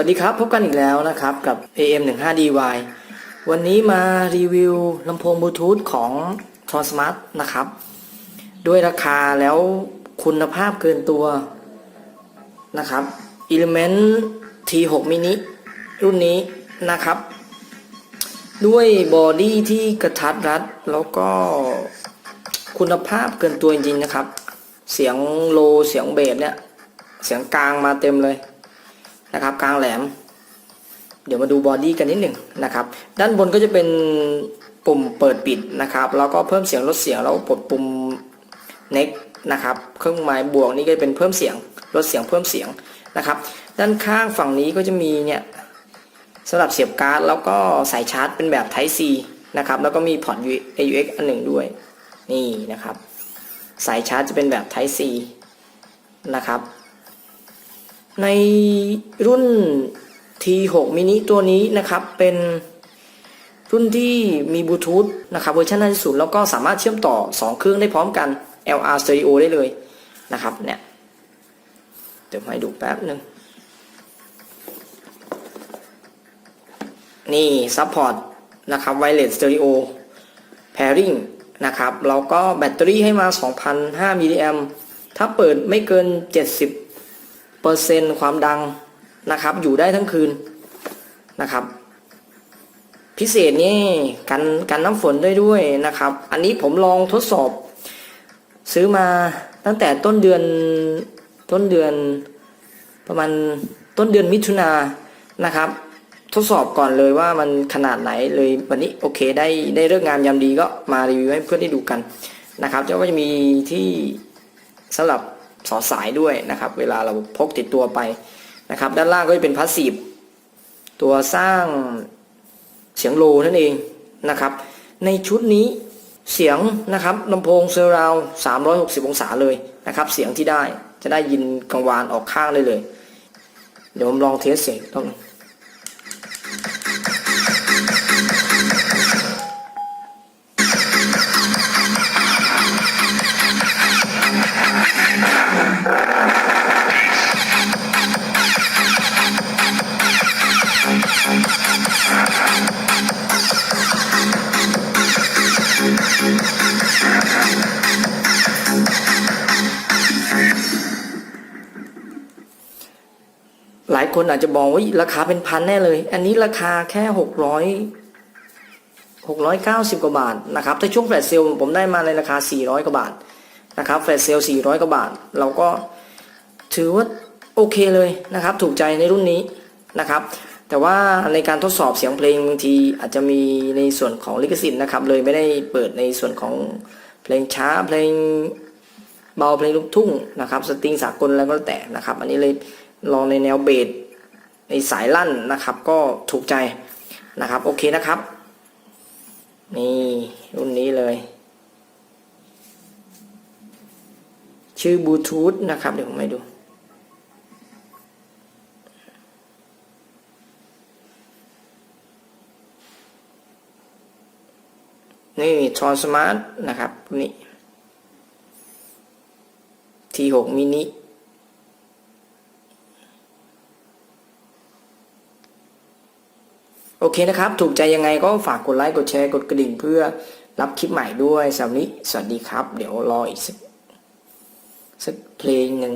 วัสดีครับ พบกันอีกแล้วนะครับกับ AM 1 5 DY วันนี้มารีวิวลำโพงบลูทูธของ t r o n Smart นะครับ ด้วยราคาแล้วคุณภาพเกินตัวนะครับ Element T6 mini รุ่นนี้นะครับ ด้วยบอดี้ที่กระทัดรัด แล้วก็คุณภาพเกินตัวจริงๆนะครับ เสียงโลเสียงเบสเนี่ย เสียงกลางมาเต็มเลย นะครับกลางแหลม เดี๋ยวมาดูบอดี้กันนิดหนึ่งนะครับ ด้านบนก็จะเป็นปุ่มเปิดปิดนะครับแล้วก็เพิ่มเสียงลดเสียงแล้วกดปุ่ม next นะครับเครื่องหมายบวกนี่ก็จะเป็นเพิ่มเสียงลดเสียงเพิ่มเสียงนะครับ ด้านข้างฝั่งนี้ก็จะมีเนี่ยสำหรับเสียบการ์ดแล้วก็สายชาร์จเป็นแบบ Type C นะครับแล้วก็มีพอร์ต AUX อันหนึ่งด้วยนี่นะครับ สายชาร์จจะเป็นแบบ Type C นะครับ ในรุ่น T6 mini ตัวนี้นะครับเป็นรุ่นที่มีบลูทูธนะครับเวอร์ชันล่าสุดแล้วก็สามารถเชื่อมต่อ 2 เครื่องได้พร้อมกัน LR stereo ได้เลยนะครับเนี่ยเดี๋ยวให้ดูแป๊บหนึ่งนี่ซัพพอร์ตนะครับ wireless stereo pairing นะครับแล้วก็แบตเตอรี่ให้มา2,500มิลลิแอมถ้าเปิดไม่เกิน 70 เปอร์เซ็นต์ความดังนะครับ อยู่ได้ทั้งคืนนะครับ พิเศษนี่กันกันน้ำฝนได้ด้วยนะครับ อันนี้ผมลองทดสอบ ซื้อมาตั้งแต่ต้นเดือนต้นเดือนประมาณต้นเดือนมิถุนานะครับ ทดสอบก่อนเลยว่ามันขนาดไหนเลยวันนี้โอเคได้ได้เรื่องงามยามดีก็มารีวิวให้เพื่อนได้ดูกันนะครับแล้วก็จะมีที่สำหรับ สอดสายด้วยนะครับ เวลาเราพกติดตัวไปนะครับ ด้านล่างก็จะเป็นพาสซีฟตัวสร้างเสียงโลนั่นเองนะครับ ในชุดนี้เสียงนะครับลำโพงเซอร์ราว360 องศาเลยนะครับ เสียงที่ได้จะได้ยินกังวานออกข้างได้เลย เดี๋ยวผมลองเทสเสียงต้อง หลายคนอาจจะมองว่าราคาเป็นพันแน่เลย อันนี้ราคาแค่หกร้อยหกร้อยเก้าสิบกว่าบาทนะครับถ้าช่วงแฟลชเซลผมได้มาในราคาสี่ร้อยกว่าบาทนะครับแฟลชเซลสี่ร้อยกว่าบาท เราก็ถือว่าโอเคเลยนะครับ ถูกใจในรุ่นนี้นะครับ แต่ว่าในการทดสอบเสียงเพลงบางทีอาจจะมีในส่วนของลิขสิทธิ์นะครับ เลยไม่ได้เปิดในส่วนของเพลงช้าเพลงเบาเพลงลูกทุ่งนะครับ สตริงสากลแล้วก็แล้วแต่นะครับ อันนี้เลย ลองในแนวเบสในสายลั่นนะครับ ก็ถูกใจนะครับ โอเคนะครับ นี่รุ่นนี้เลย ชื่อบลูทูธนะครับ เดี๋ยวผมให้ดูนี่ทรอนสมาร์ทนะครับนี่ T6 mini โอเคนะครับ ถูกใจยังไงก็ฝากกดไลค์กดแชร์กดกระดิ่งเพื่อรับคลิปใหม่ด้วยสำหรับวันนี้สวัสดีครับ เดี๋ยวรออีกสักสักเพลงหนึ่ง